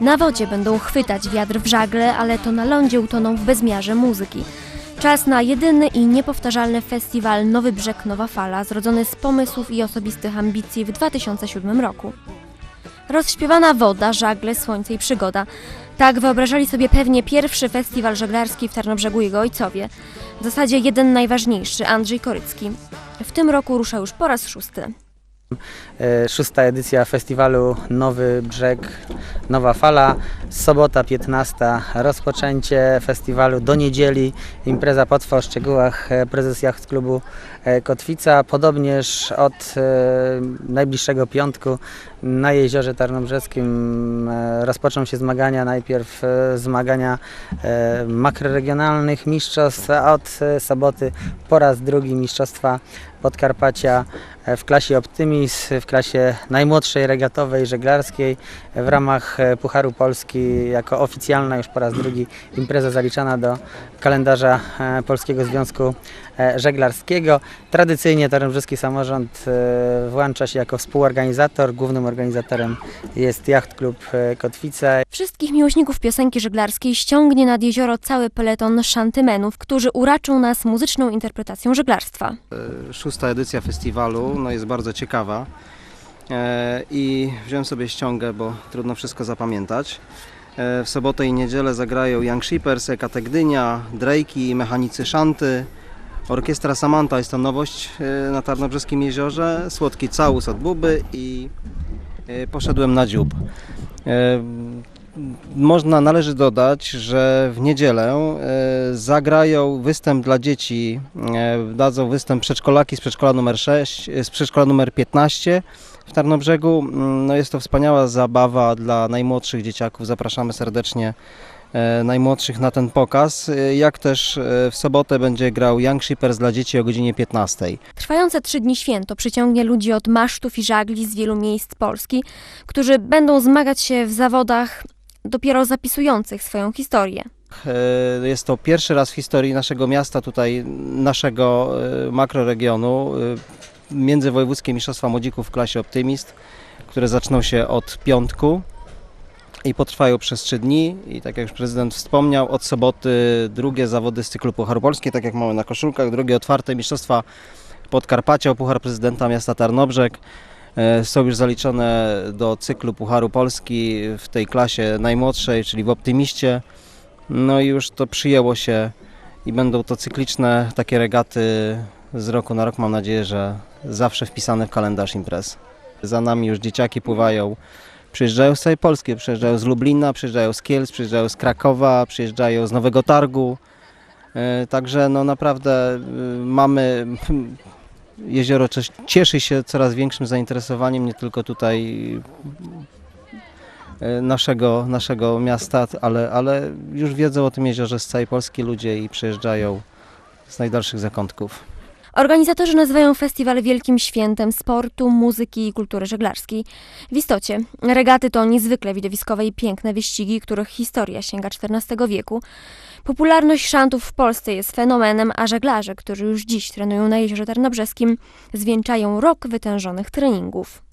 Na wodzie będą chwytać wiatr w żagle, ale to na lądzie utoną w bezmiarze muzyki. Czas na jedyny i niepowtarzalny festiwal Nowy Brzeg Nowa Fala, zrodzony z pomysłów i osobistych ambicji w 2007 roku. Rozśpiewana woda, żagle, słońce i przygoda. Tak wyobrażali sobie pewnie pierwszy festiwal żeglarski w Tarnobrzegu jego ojcowie. W zasadzie jeden najważniejszy, Andrzej Korycki. W tym roku rusza już po raz szósty. E, Szósta edycja festiwalu Nowy Brzeg, Nowa Fala. Sobota 15. Rozpoczęcie festiwalu do niedzieli. Impreza Potwa o szczegółach. e, Prezes Jacht Klubu e, Kotwica. Podobnież od najbliższego piątku na Jeziorze Tarnobrzeskim rozpoczną się zmagania. Najpierw zmagania makroregionalnych mistrzostw, a od soboty po raz drugi mistrzostwa Podkarpacia e, w klasie Optimis, w klasie najmłodszej regatowej żeglarskiej w ramach e, Pucharu Polski jako oficjalna już po raz drugi impreza zaliczana do kalendarza e, Polskiego Związku e, Żeglarskiego. Tradycyjnie Tarnobrzewski Samorząd e, włącza się jako współorganizator. Głównym organizatorem jest Jacht Klub e, Kotwice. Wszystkich miłośników piosenki żeglarskiej ściągnie nad jezioro cały peleton szantymenów, którzy uraczą nas muzyczną interpretacją żeglarstwa. Szósta edycja festiwalu no jest bardzo ciekawa e, i wziąłem sobie ściągę, bo trudno wszystko zapamiętać. E, w sobotę i niedzielę zagrają Young Shippers, Eka Gdynia, Drake'i, Mechanicy Szanty, Orkiestra Samanta, jest to nowość e, na Tarnobrzeskim Jeziorze, Słodki Całus od Buby i poszedłem na dziób. Można, należy dodać, że w niedzielę e, zagrają występ dla dzieci, e, dadzą występ przedszkolaki z przedszkola numer 6, e, z przedszkola numer 15 w Tarnobrzegu. Mm, No jest to wspaniała zabawa dla najmłodszych dzieciaków. Zapraszamy serdecznie najmłodszych na ten pokaz. Jak też w sobotę będzie grał Young Shippers dla dzieci o godzinie 15. Trwające trzy dni święto przyciągnie ludzi od masztów i żagli z wielu miejsc Polski, którzy będą zmagać się w zawodach dopiero zapisujących swoją historię. E, Jest to pierwszy raz w historii naszego miasta, tutaj naszego e, makroregionu, e, międzywojewódzkie mistrzostwa młodzików w klasie Optymist, które zaczną się od piątku i potrwają przez trzy dni. I tak jak już prezydent wspomniał, od soboty drugie zawody z cyklu Pucharu Polski, tak jak mamy na koszulkach, drugie otwarte mistrzostwa Podkarpacia, Puchar Prezydenta Miasta Tarnobrzeg. E, Są już zaliczone do cyklu Pucharu Polski w tej klasie najmłodszej, czyli w Optymiście. No i już to przyjęło się i będą to cykliczne takie regaty z roku na rok. Mam nadzieję, że zawsze wpisane w kalendarz imprez. Za nami już dzieciaki pływają. Przyjeżdżają z całej Polski, przyjeżdżają z Lublina, przyjeżdżają z Kielc, przyjeżdżają z Krakowa, przyjeżdżają z Nowego Targu. E, Także no naprawdę y, mamy jezioro cies- cieszy się coraz większym zainteresowaniem nie tylko tutaj e, naszego, naszego miasta, ale, ale już wiedzą o tym jeziorze z całej Polski ludzie i przyjeżdżają z najdalszych zakątków. Organizatorzy nazywają festiwal wielkim świętem sportu, muzyki i kultury żeglarskiej. W istocie, regaty to niezwykle widowiskowe i piękne wyścigi, których historia sięga XIV wieku. Popularność szantów w Polsce jest fenomenem, a żeglarze, którzy już dziś trenują na Jeziorze Tarnobrzeskim, zwieńczają rok wytężonych treningów.